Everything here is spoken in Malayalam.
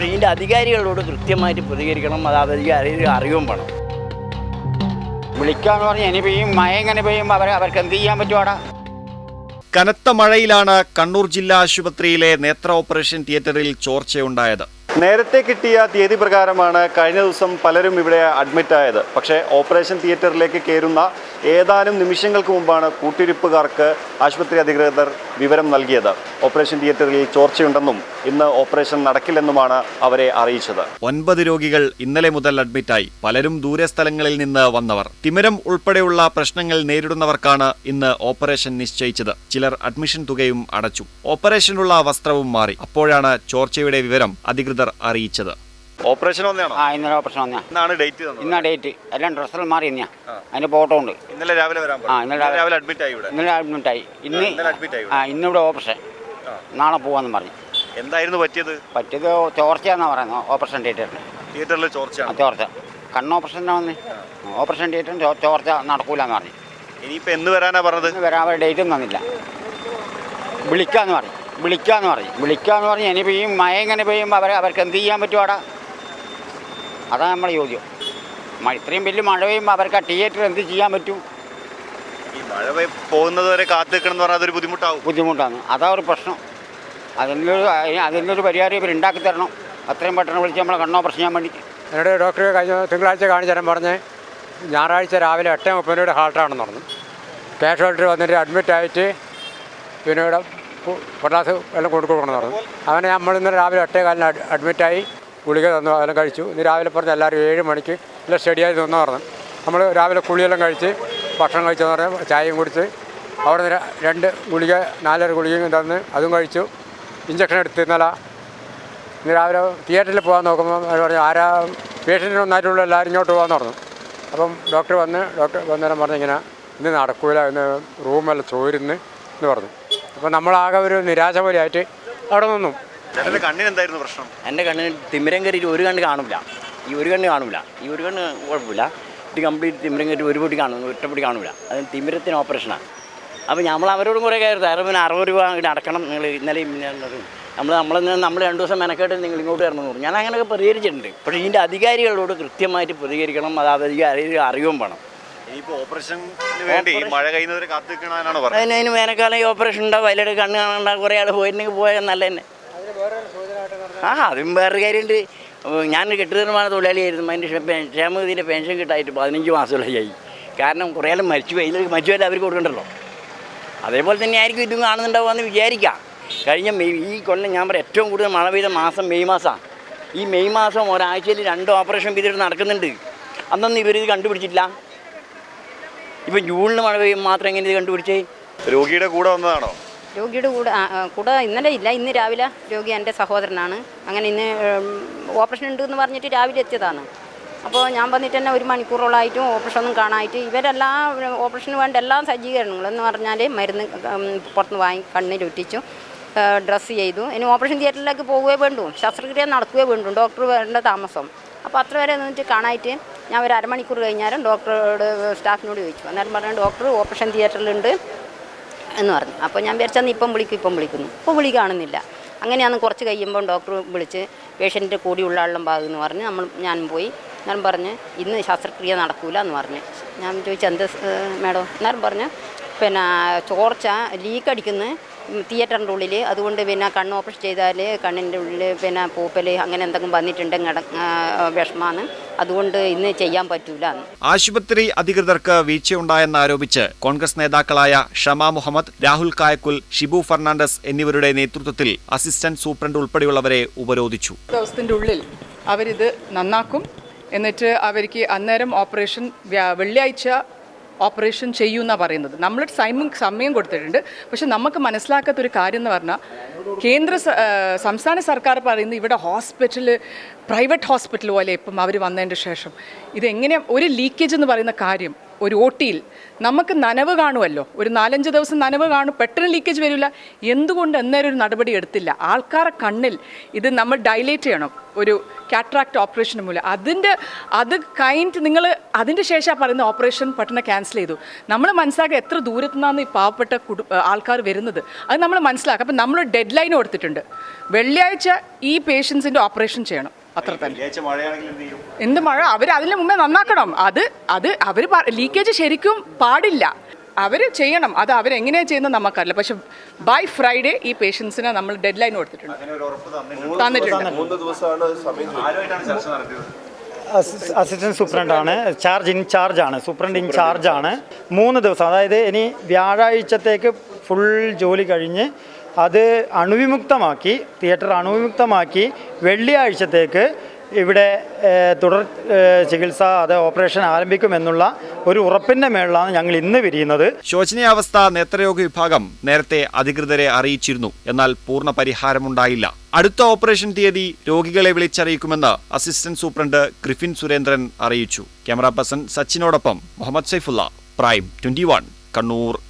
അപ്പോൾ ഇതിന്റെ അധികാരികളോട് കൃത്യമായിട്ട് പ്രതികരിക്കണം. അത് അധികാരി അറിയുകയും വേണം. വിളിക്കാന്ന് പറഞ്ഞാൽ ഇനി പെയ്യും മഴ ഇങ്ങനെ പെയ്യുമ്പോൾ അവർ അവർക്ക് എന്ത് ചെയ്യാൻ പറ്റുവാടാ? കനത്ത മഴയിലാണ് കണ്ണൂർ ജില്ലാ ആശുപത്രിയിലെ നേത്ര ഓപ്പറേഷൻ തിയേറ്ററിൽ ചോർച്ചയുണ്ടായത്. നേരത്തെ കിട്ടിയ തീയതി പ്രകാരമാണ് കഴിഞ്ഞ ദിവസം പലരും ഇവിടെ അഡ്മിറ്റ് ആയത്. പക്ഷേ ഓപ്പറേഷൻ തിയേറ്ററിലേക്ക് കയറുന്ന ഏതാനും നിമിഷങ്ങൾക്ക് മുമ്പാണ് കൂട്ടിരിപ്പുകാർക്ക് ആശുപത്രി അധികൃതർ വിവരം നൽകിയത്. ഓപ്പറേഷൻ തിയേറ്ററിൽ ചോർച്ചയുണ്ടെന്നും ഇന്ന് ഓപ്പറേഷൻ നടക്കില്ലെന്നുമാണ് അവരെ അറിയിച്ചത്. ഒൻപത് രോഗികൾ ഇന്നലെ മുതൽ അഡ്മിറ്റായി പലരും ദൂരെ സ്ഥലങ്ങളിൽ നിന്ന് വന്നവർ. തിമിരം ഉൾപ്പെടെയുള്ള പ്രശ്നങ്ങൾ നേരിടുന്നവർക്കാണ് ഇന്ന് ഓപ്പറേഷൻ നിശ്ചയിച്ചത്. ചിലർ അഡ്മിഷൻ തുകയും അടച്ചു. ഓപ്പറേഷനുള്ള വസ്ത്രവും മാറി. അപ്പോഴാണ് ചോർച്ചയുടെ വിവരം അധികൃതർ അറിയിച്ചത്. ഓപ്പറേഷൻ വന്നതാണോ ആ ഇന്നലെ ഓപ്പറേഷൻ വന്നാ ഇന്നാണ് ഡേറ്റ് തന്നത്. ഇന്നാ ഡേറ്റ്. എല്ലാം ഡ്രസ്സെല്ലാം മാറി ഇന്നാ അതിന്റെ ഫോട്ടോ ഉണ്ട്. ഇന്നലെ രാവിലെ വരാൻ ആ, ഇന്നലെ രാവിലെ- അഡ്മിറ്റ് ആയി ഇവിടെ. ഇന്നലെ അഡ്മിറ്റായി ഇന്ന് അഡ്മിറ്റ് ആയി ആ ഇന്നിവിടെ ഓപ്പറേഷൻ. നാളെ പോവാന്ന് പറഞ്ഞു. എന്തായിരുന്നു പറ്റിയത്? പറ്റിയത് ചോർച്ചയാന്നാ പറയുന്നത് ഓപ്പറേഷൻ തിയേറ്ററിന് തിയേറ്ററിൽ ചോർച്ച ചോർച്ച. കണ്ണ് ഓപ്പറേഷനാ വന്ന്? ഓപ്പറേഷൻ തിയേറ്ററിന് ചോർച്ച നടക്കൂലെന്ന് പറഞ്ഞു. ഇനിയിപ്പോ എന്ന് വരാനാ പറഞ്ഞത്? ഇന്ന് വരാൻ ഡേറ്റ് ഡേറ്റും തന്നില്ല. വിളിക്കാന്ന് പറഞ്ഞു. വിളിക്കാന്ന് പറഞ്ഞു വിളിക്കാന്ന് പറഞ്ഞ് ഇനി പെയ്യും മഴ ഇങ്ങനെ പെയ്യുമ്പോൾ അവർ അവർക്ക് എന്ത് ചെയ്യാൻ പറ്റും അവിടെ? അതാണ് നമ്മുടെ ചോദ്യം. മഴ ഇത്രയും വലിയ മഴ പെയ്യുമ്പോൾ അവർക്ക് ആ തിയേറ്റർ എന്ത് ചെയ്യാൻ പറ്റും? ഈ മഴ പെയ്- പോകുന്നത് വരെ കാത്തു നിൽക്കണം എന്ന് പറഞ്ഞാൽ അതൊരു ബുദ്ധിമുട്ടാവും. ബുദ്ധിമുട്ടാണ്. അതാ ഒരു പ്രശ്നം. അതിനൊരു അതിന് അതിനൊരു പരിഹാരം ഇവർ ഉണ്ടാക്കി തരണം. അത്രയും പെട്ടെന്ന് വിളിച്ച് നമ്മളെ കണ്ണോ പ്രശ്നം ചെയ്യാൻ വേണ്ടി. എന്നോട് ഡോക്ടറെ കഴിഞ്ഞ തിങ്കളാഴ്ച കാണിച്ചു തരാൻ പറഞ്ഞ് ഞായറാഴ്ച രാവിലെ എട്ട് മുപ്പതിനോട് ഹാൾട്ടാണെന്ന് പറഞ്ഞു. കാഷ്വാലിറ്റി വന്നിട്ട് അഡ്മിറ്റായിട്ട് പിന്നെ ഇവിടെ പു- പൊട്ടാസ് എല്ലാം കൊടുക്കണമെന്ന് പറഞ്ഞു. അങ്ങനെ നമ്മൾ ഇന്ന് രാവിലെ എട്ടേ കാലിന് അഡ് അഡ്മിറ്റായി ഗുളിക തന്നു അതെല്ലാം കഴിച്ചു. ഇന്ന് രാവിലെ പറഞ്ഞ് എല്ലാവരും ഏഴ് മണിക്ക് എല്ലാം സ്റ്റഡിയായി തന്നു പറഞ്ഞു. നമ്മൾ രാവിലെ കുളിയെല്ലാം കഴിച്ച് ഭക്ഷണം കഴിച്ചെന്ന് പറഞ്ഞാൽ ചായയും കുടിച്ച് അവിടെ നിന്ന് രണ്ട് ഗുളിക നാലര ഗുളികയും തന്ന് അതും കഴിച്ചു. ഇഞ്ചക്ഷൻ എടുത്ത് ഇന്നലെ ഇന്ന് രാവിലെ തിയേറ്ററിൽ പോകാൻ നോക്കുമ്പോൾ അവർ പറഞ്ഞു ആരാ പേഷ്യന്റിന് ഒന്നായിട്ടുള്ള എല്ലാവരും ഇങ്ങോട്ട് പോകാൻ പറഞ്ഞു. അപ്പം ഡോക്ടർ വന്ന് ഡോക്ടർ വന്നേരം പറഞ്ഞിങ്ങനെ ഇന്ന് നടക്കൂല ഇന്ന് റൂമെല്ലാം ചോരുന്ന് എന്ന് പറഞ്ഞു. അപ്പം നമ്മളാകെ ഒരു നിരാശ പോലെയായിട്ട് അവിടെ നിന്നു. കണ്ണിനെന്തായിരുന്നു കണ്ണിന് എന്തായിരുന്നു പ്രശ്നം? എന്റെ കണ്ണിന് തിമിരം കയറിയിട്ട് ഒരു കണ്ണ് കാണില്ല ഈ ഒരു കണ്ണ് കാണില്ല ഈ ഒരു കണ്ണ് കുഴപ്പമില്ല. ഇത് കംപ്ലീറ്റ് തിമിരം കയറ്റി ഒരു പൊടി കാണുന്നു ഒറ്റപ്പൊടി കാണില്ല അത് തിമിരത്തിന് ഓപ്പറേഷനാണ് അപ്പോൾ നമ്മൾ അവരോടും കുറേ കയറി തരാം. പിന്നെ അറുപത് രൂപ ഇങ്ങോട്ട് അടക്കണം നിങ്ങൾ ഇന്നലെ നമ്മൾ നമ്മൾ നമ്മൾ രണ്ട് ദിവസം മെനക്കേട്ട് നിങ്ങൾ ഇങ്ങോട്ട് വരണം എന്ന് പറഞ്ഞു. ഞാൻ അങ്ങനെയൊക്കെ പ്രതികരിച്ചിട്ടുണ്ട്. പക്ഷേ ഇതിന്റെ അധികാരികളോട് കൃത്യമായിട്ട് പ്രതികരിക്കണം. അത് അധികാരി അറിയുകയും വേണം. ഇനിയിപ്പോ ഓപ്പറേഷന് വേണ്ടി ഈ മഴ കഴിയുന്നവരെ കാത്തു നിൽക്കണമെന്നാണ് പറഞ്ഞത്. അതിന് അതിന് വേനൽക്കാലം ഈ ഓപ്പറേഷൻ ഉണ്ടാവും. അതിലിടെ കണ്ണ് കാണണ്ട കുറേ ആൾ പോയിട്ടുണ്ടെങ്കിൽ പോയാൽ നല്ല തന്നെ ആ അതും വേറൊരു കാര്യമുണ്ട്. ഞാനൊരു ഞാൻ കെട്ടുനിർമ്മാണ തൊഴിലാളിയായിരുന്നു. അതിന്റെ ക്ഷേമനിധിന്റെ പെൻഷൻ കിട്ടായിട്ട് പതിനഞ്ച് മാസമായി കാരണം കുറേ ആൾ മരിച്ചു പോയി. ഇതിൽ മരിച്ചു പോയാൽ അവർക്ക് കൊടുക്കണ്ടല്ലോ. അതേപോലെ തന്നെ ആയിരിക്കും ഇതും കാണുന്നുണ്ടാവുമെന്ന് വിചാരിക്കാം. കഴിഞ്ഞ മെയ് ഈ കൊല്ലം ഞാൻ പറയാം ഏറ്റവും കൂടുതൽ മഴ പെയ്ത മാസം മെയ് മാസമാണ്. ഈ മെയ് മാസം ഒരാഴ്ചയിൽ രണ്ട് ഓപ്പറേഷൻ ചെയ്തിട്ട് നടക്കുന്നുണ്ട്. അന്നൊന്നും ഇവരിത് കണ്ടുപിടിച്ചിട്ടില്ല. ഇപ്പം ജൂണിൽ മഴ പെയ്യും മാത്രം എങ്ങനെ ഇത് കണ്ടുപിടിച്ചേ? രോഗിയുടെ കൂടെ വന്നതാണോ? രോഗിയുടെ കൂടെ ആ, കൂടെ ഇന്നലെ ഇല്ല ഇന്ന് രാവിലെ രോഗി എന്റെ സഹോദരനാണ്. അങ്ങനെ ഇന്ന് ഉം, ഓപ്പറേഷൻ ഉണ്ട് എന്ന് പറഞ്ഞിട്ട് രാവിലെ എത്തിയതാണ്. അപ്പോൾ ഞാൻ വന്നിട്ട് തന്നെ ഒരു മണിക്കൂറോളായിട്ടും ഓപ്പറേഷൻ ഒന്നും കാണാനായിട്ട് ഇവരെല്ലാം ഓപ്പറേഷന് വേണ്ട എല്ലാ സജ്ജീകരണങ്ങളും എന്ന് പറഞ്ഞാൽ മരുന്ന് പുറത്ത് പുറത്തുനിന്ന് വാങ്ങി കണ്ണിലൊറ്റിച്ചു ഡ്രസ്സ് ചെയ്തു. ഇനി ഓപ്പറേഷൻ തിയേറ്ററിലേക്ക് പോവുകയേ വേണ്ടു. ശസ്ത്രക്രിയ നടക്കുകയേ വേണ്ടു. ഡോക്ടർ വേണ്ട താമസം. അപ്പോൾ അത്ര വരെ നിന്നിട്ട് കാണാനായിട്ട് ഞാൻ ഒരു അരമണിക്കൂർ കഴിഞ്ഞാലും ഡോക്ടറോട് സ്റ്റാഫിനോട് ചോദിച്ചു. അന്നേരം പറഞ്ഞു ഡോക്ടർ ഓപ്പറേഷൻ തിയേറ്ററിലുണ്ട് എന്ന് പറഞ്ഞു. അപ്പോൾ ഞാൻ വിചാരിച്ചാൽ ഇപ്പം വിളിക്കും ഇപ്പം വിളിക്കുന്നു. ഇപ്പോൾ വിളി കാണുന്നില്ല. അങ്ങനെയാണ് കുറച്ച് കഴിയുമ്പം ഡോക്ടർ വിളിച്ച് പേഷ്യന്റ് കൂടി ഉള്ള ആളും ഭാഗമെന്ന് പറഞ്ഞ് നമ്മൾ ഞാൻ പോയി. ഞാൻ പറഞ്ഞ് ഇന്ന് ശസ്ത്രക്രിയ നടക്കൂല എന്ന് പറഞ്ഞ്. ഞാൻ ചോദിച്ചു എന്ത് മേഡം? എന്നാലും പറഞ്ഞ് പിന്നെ ചോർച്ച ലീക്ക് അടിക്കുന്നു തിയേറ്ററിന്റെ ഉള്ളിൽ അതുകൊണ്ട് പിന്നെ കണ്ണ് ഓപ്പറേഷൻ ചെയ്താൽ കണ്ണിന്റെ ഉള്ളിൽ പിന്നെ പൂപ്പൽ അങ്ങനെ എന്തെങ്കിലും വന്നിട്ടുണ്ടെങ്കിൽ വിഷമാണ് അതുകൊണ്ട് ഇന്ന് ചെയ്യാൻ പറ്റൂല ആശുപത്രി അധികൃതർക്ക് വീഴ്ചയുണ്ടായെന്നാരോപിച്ച് കോൺഗ്രസ് നേതാക്കളായ ഷമ മുഹമ്മദ് രാഹുൽ കായക്കുൽ ഷിബു ഫെർണാണ്ടസ് എന്നിവരുടെ നേതൃത്വത്തിൽ അസിസ്റ്റന്റ് സൂപ്രണ്ട് ഉൾപ്പെടെയുള്ളവരെ ഉപരോധിച്ചു. ദിവസത്തിന്റെ ഉള്ളിൽ അവരിത് നന്നാക്കും. എന്നിട്ട് അവർക്ക് അന്നേരം ഓപ്പറേഷൻ വെള്ളിയാഴ്ച ഓപ്പറേഷൻ ചെയ്യൂ എന്നാണ് പറയുന്നത്. നമ്മൾ സമയം സമയം കൊടുത്തിട്ടുണ്ട്. പക്ഷെ നമുക്ക് മനസ്സിലാക്കാത്തൊരു കാര്യം എന്ന് പറഞ്ഞാൽ കേന്ദ്ര സംസ്ഥാന സർക്കാർ പറയുന്നത് ഇവിടെ ഹോസ്പിറ്റൽ പ്രൈവറ്റ് ഹോസ്പിറ്റൽ പോലെ ഇപ്പം അവർ വന്നതിന്റെ ശേഷം. ഇതെങ്ങനെ ഒരു ലീക്കേജ് എന്ന് പറയുന്ന കാര്യം ഒരു ഒ ടിയിൽ നമുക്ക് നനവ് കാണുമല്ലോ. ഒരു നാലഞ്ച് ദിവസം നനവ് കാണും പെട്ടെന്ന് ലീക്കേജ് വരില്ല. എന്തുകൊണ്ട് അന്നേരം ഒരു നടപടി എടുത്തില്ല? ആൾക്കാരുടെ കണ്ണിൽ ഇത് നമ്മൾ ഡൈലേറ്റ് ചെയ്യണം. ഒരു കാട്രാക്ട് ഓപ്പറേഷൻ മൂലം. അതിന്റെ അത് കഴിഞ്ഞിട്ട് നിങ്ങൾ അതിന്റെ ശേഷം പറയുന്ന ഓപ്പറേഷൻ പെട്ടെന്ന് ക്യാൻസൽ ചെയ്തു. നമ്മൾ മനസ്സിലാക്കുക എത്ര ദൂരത്തു നിന്നാണ് ഈ പാവപ്പെട്ട കുടു ആൾക്കാർ വരുന്നത്? അത് നമ്മൾ മനസ്സിലാക്കുക അപ്പം നമ്മൾ ഡെഡ് ലൈൻ കൊടുത്തിട്ടുണ്ട്. വെള്ളിയാഴ്ച ഈ പേഷ്യൻസിന്റെ ഓപ്പറേഷൻ ചെയ്യണം. അത്ര തന്നെ. എന്ത് ചെയ്യും? എന്ത് മഴ? അവർ അതിന് മുമ്പേ നന്നാക്കണം. അത് അത് അവർ ലീക്കേജ് ശരിക്കും പാടില്ല. അവർ ചെയ്യണം. അത് അവരെങ്ങനെയാണ് ചെയ്യുന്നത് നമുക്കറിയില്ല. പക്ഷെ ബൈ ഫ്രൈഡേ ഈ പേഷ്യൻസിന് നമ്മൾ ഡെഡ് ലൈൻ കൊടുത്തിട്ടുണ്ട്. അങ്ങനെ ഒരു ഉറപ്പ് തന്നിട്ടുണ്ട്. തന്നിട്ടുണ്ട്. മൂന്ന് ദിവസമാണ് സമയം ആരുമായിട്ടാണ് ചർച്ച നടത്തിയത്? അസിസ്റ്റന്റ് സൂപ്രണ്ടാണ്. ചാർജ് ഇൻചാർജ് ആണ്. സൂപ്രണ്ട് ഇൻചാർജ് ആണ്. മൂന്ന് ദിവസം. അതായത് ഇനി വ്യാഴാഴ്ചത്തേക്ക് ഫുൾ ജോലി കഴിഞ്ഞ് അത് അണുവിമുക്തമാക്കി തിയേറ്റർ അണുവിമുക്തമാക്കി വെള്ളിയാഴ്ചത്തേക്ക് ഇവിടെ തുടർ ചികിത്സ അത് ഓപ്പറേഷൻ ആരംഭിക്കുമെന്നുള്ള ഒരു ഉറപ്പിന്റെ മേളിലാണ് ഞങ്ങൾ ഇന്ന് വിരിയുന്നത്. ശോചനീയാവസ്ഥ നേത്രരോഗ വിഭാഗം നേരത്തെ അധികൃതരെ അറിയിച്ചിരുന്നു. എന്നാൽ പൂർണ പരിഹാരമുണ്ടായില്ല. അടുത്ത ഓപ്പറേഷൻ തീയതി രോഗികളെ വിളിച്ചറിയിക്കുമെന്ന് അസിസ്റ്റന്റ് സൂപ്രണ്ട് ഗ്രിഫിൻ സുരേന്ദ്രൻ അറിയിച്ചു. ക്യാമറ പേഴ്സൺ സച്ചിനോടൊപ്പം മുഹമ്മദ് സൈഫുള്ള പ്രൈം ട്വന്റി കണ്ണൂർ.